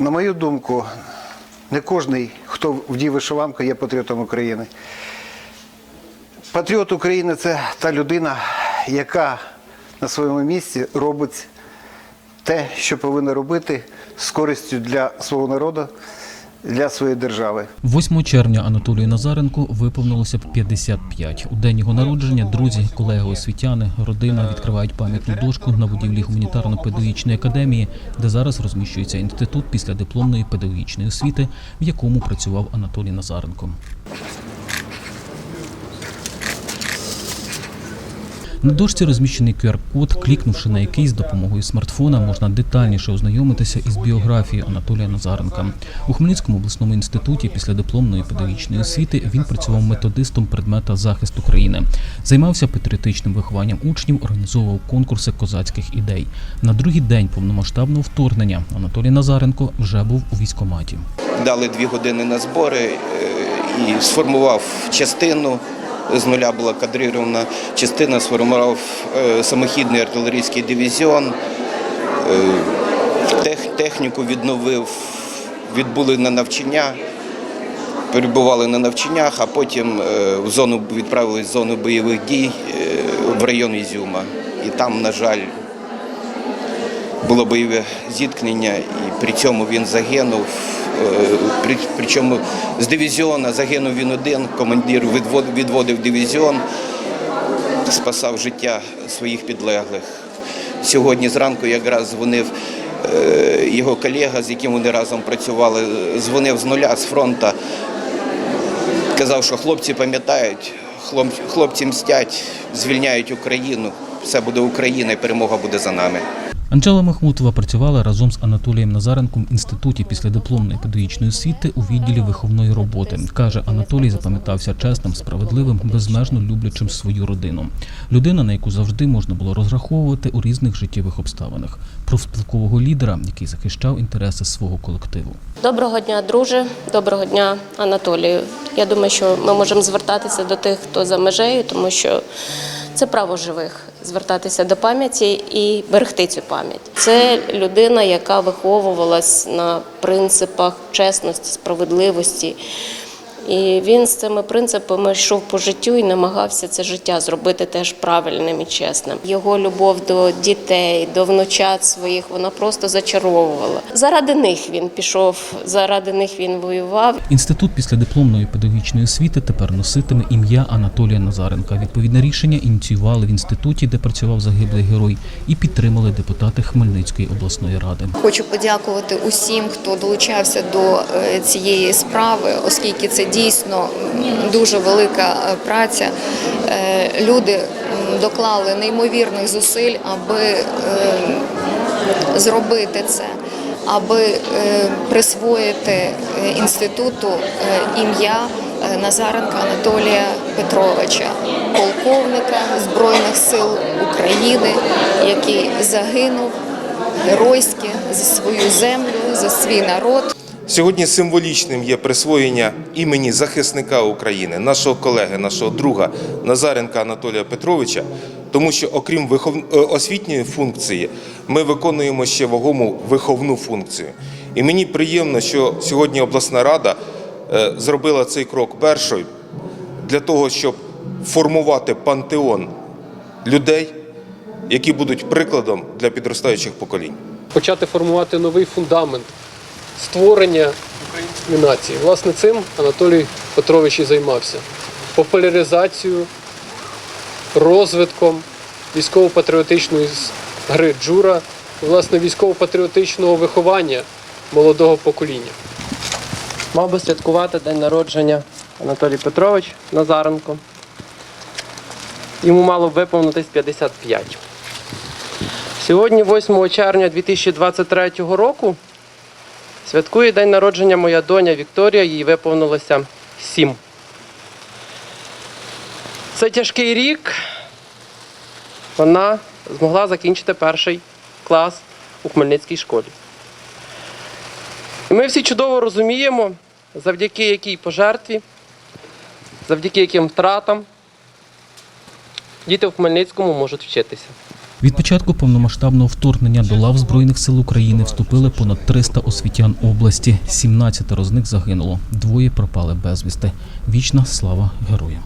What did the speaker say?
На мою думку, не кожний, хто вдів вишиванку, є патріотом України. Патріот України це та людина, яка на своєму місці робить те, що повинна робити з користю для свого народу, для своєї держави. 8 червня Анатолію Назаренку виповнилося б 55. У день його народження друзі, колеги освітяни, родина відкривають пам'ятну дошку на будівлі гуманітарно-педагогічної академії, де зараз розміщується інститут після дипломної педагогічної освіти, в якому працював Анатолій Назаренко. На дошці розміщений QR-код, клікнувши на який з допомогою смартфона можна детальніше ознайомитися із біографією Анатолія Назаренка. У Хмельницькому обласному інституті після дипломної педагогічної освіти він працював методистом предмета захист України, займався патріотичним вихованням учнів, організовував конкурси козацьких ідей. На другий день повномасштабного вторгнення Анатолій Назаренко вже був у військкоматі. дали дві години на збори е, і сформував частину. З нуля була кадрирована частина, сформував е, самохідний артилерійський дивізіон, е, техніку відновив, відбули на навчання, перебували на навчаннях, а потім е, в зону відправились в зону бойових дій в район Ізюма. І там, на жаль, було бойове зіткнення, і при цьому він загинув. Е, при- Причому з дивізіона загинув він один, командир відвод- відводив дивізіон, спасав життя своїх підлеглих. Сьогодні зранку якраз дзвонив е, його колега, з яким вони разом працювали, дзвонив з нуля з фронту. Казав, що хлопці пам'ятають, хлоп- хлопці мстять, звільняють Україну. Все буде Україна і перемога буде за нами. Анжела Махмутова працювала разом з Анатолієм Назаренком в інституті після дипломної педагогічної освіти у відділі виховної роботи. Каже, Анатолій запам'ятався чесним, справедливим, безмежно люблячим свою родину. Людина, на яку завжди можна було розраховувати у різних життєвих обставинах. Профспілкового лідера, який захищав інтереси свого колективу. Доброго дня, друже. Доброго дня, Анатолію. Я думаю, що ми можемо звертатися до тих, хто за межею, тому що це право живих звертатися до пам'яті і берегти цю пам'ять. Це людина, яка виховувалась на принципах чесності, справедливості. І він з цими принципами йшов по життю і намагався це життя зробити теж правильним і чесним. Його любов до дітей, до внучат своїх, вона просто зачаровувала. Заради них він пішов, заради них він воював. Інститут після дипломної педагогічної освіти тепер носитиме ім'я Анатолія Назаренка. Відповідне рішення ініціювали в інституті, де працював загиблий герой, і підтримали депутати Хмельницької обласної ради. Хочу подякувати усім, хто долучався до е, цієї справи, оскільки це дійсно дуже велика е, праця. Е, Люди доклали неймовірних зусиль, аби е, зробити це, аби присвоїти інституту ім'я Назаренка Анатолія Петровича, полковника Збройних сил України, який загинув геройськи за свою землю, за свій народ. Сьогодні символічним є присвоєння імені захисника України, нашого колеги, нашого друга Назаренка Анатолія Петровича, тому що, окрім вихов... е, освітньої функції, ми виконуємо ще вагому виховну функцію. І мені приємно, що сьогодні обласна рада е, зробила цей крок першою для того, щоб формувати пантеон людей, які будуть прикладом для підростаючих поколінь. почати формувати новий фундамент створення української нації. Власне, цим Анатолій Петрович і займався. Популяризацією, розвитком військово-патріотичної гри Джура, власне, військово-патріотичного виховання молодого покоління. Мав би святкувати день народження Анатолій Петрович Назаренко. Йому мало б виповнитись 55. Сьогодні, 8 червня 2023 року, святкує день народження моя доня Вікторія, їй виповнилося 7. Це тяжкий рік. Вона змогла закінчити перший клас у Хмельницькій школі. І ми всі чудово розуміємо, завдяки якій пожертві, завдяки яким втратам діти в Хмельницькому можуть вчитися. Від початку повномасштабного вторгнення до лав Збройних сил України вступили понад 300 освітян області. 17 з них загинуло. Двоє пропали безвісти. Вічна слава героям.